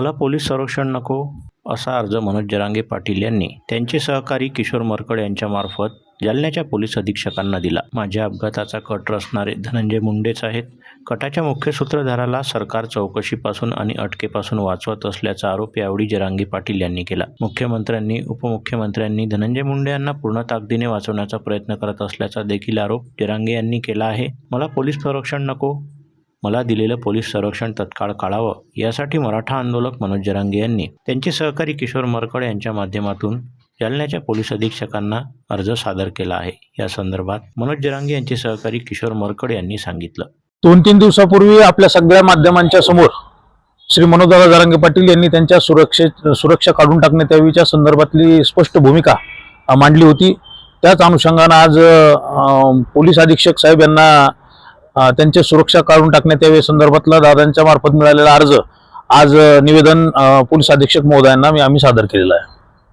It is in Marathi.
मला पोलीस संरक्षण नको असा अर्ज मनोज जरांगे पाटील यांनी त्यांचे सहकारी किशोर मरकड यांच्यामार्फत जालन्याच्या पोलीस अधीक्षकांना दिला. माझ्या अपघाताचा कट रचणारे धनंजय मुंडेच आहेत. कटाच्या मुख्य सूत्रधाराला सरकार चौकशीपासून आणि अटकेपासून वाचवत असल्याचा आरोप यावेळी जरांगी पाटील यांनी केला. मुख्यमंत्र्यांनी उपमुख्यमंत्र्यांनी धनंजय मुंडे यांना पूर्ण ताकदीने वाचवण्याचा प्रयत्न करत असल्याचा देखील आरोप जरांगे यांनी केला आहे. मला पोलीस संरक्षण नको मला दिलेलं पोलीस संरक्षण तत्काळ काढावं यासाठी मराठा आंदोलक मनोज जरांगे यांनी त्यांचे सहकारी किशोर मरकड यांच्या माध्यमातून जालन्याच्या पोलीस अधीक्षकांना अर्ज सादर केला आहे. या संदर्भात मनोज जरांगे यांचे सहकारी किशोर मरकड यांनी सांगितलं. दोन तीन दिवसापूर्वी आपल्या सगळ्या माध्यमांच्या समोर श्री मनोजदादा जरांगे पाटील यांनी त्यांच्या सुरक्षे सुरक्षा काढून टाकण्यात त्यावेळीच्या संदर्भातली स्पष्ट भूमिका मांडली होती. त्याच अनुषंगानं आज पोलीस अधीक्षक साहेब यांना त्यांची सुरक्षा काढून टाकण्यात यावी संदर्भातला दादांच्या मार्फत मिळालेला अर्ज. आज निवेदन पोलीस अधीक्षक महोदयांना मी आम्ही सादर केलेला आहे.